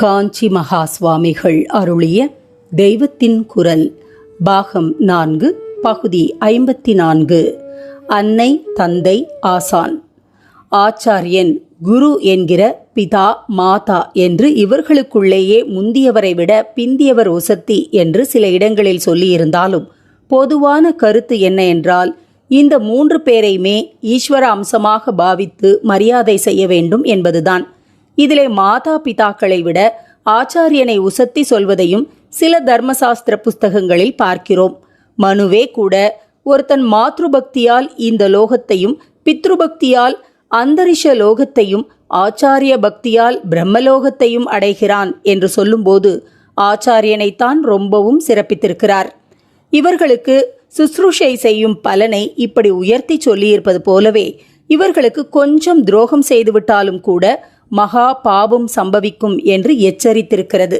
காஞ்சி மகா சுவாமிகள் அருளிய தெய்வத்தின் குரல் பாகம் நான்கு பகுதி ஐம்பத்தி நான்கு. அன்னை தந்தை ஆசான். ஆச்சாரியன் குரு என்கிற பிதா மாதா என்று இவர்களுக்குள்ளேயே முந்தியவரை விட பிந்தியவர் உசத்தி என்று சில இடங்களில் சொல்லியிருந்தாலும் பொதுவான கருத்து என்ன என்றால் இந்த மூன்று பேரையுமே ஈஸ்வர அம்சமாக பாவித்து மரியாதை செய்ய வேண்டும் என்பதுதான். இதிலே மாதா பிதாக்களை விட ஆச்சாரியனை உசத்தி சொல்வதையும் சில தர்மசாஸ்திர புஸ்தகங்களில் பார்க்கிறோம். மனுவே கூட ஒருத்தன் மாத்ருபக்தியால் இந்த லோகத்தையும் பித்ருபக்தியால் அந்தரிஷ லோகத்தையும் ஆச்சாரிய பக்தியால் பிரம்மலோகத்தையும் அடைகிறான் என்று சொல்லும்போது ஆச்சாரியனைத்தான் ரொம்பவும் சிறப்பித்திருக்கிறார். இவர்களுக்கு சுசுருஷை செய்யும் பலனை இப்படி உயர்த்தி சொல்லியிருப்பது போலவே இவர்களுக்கு கொஞ்சம் துரோகம் செய்துவிட்டாலும் கூட மகா பாவம் சம்பவிக்கும் என்று எச்சரித்திருக்கிறது.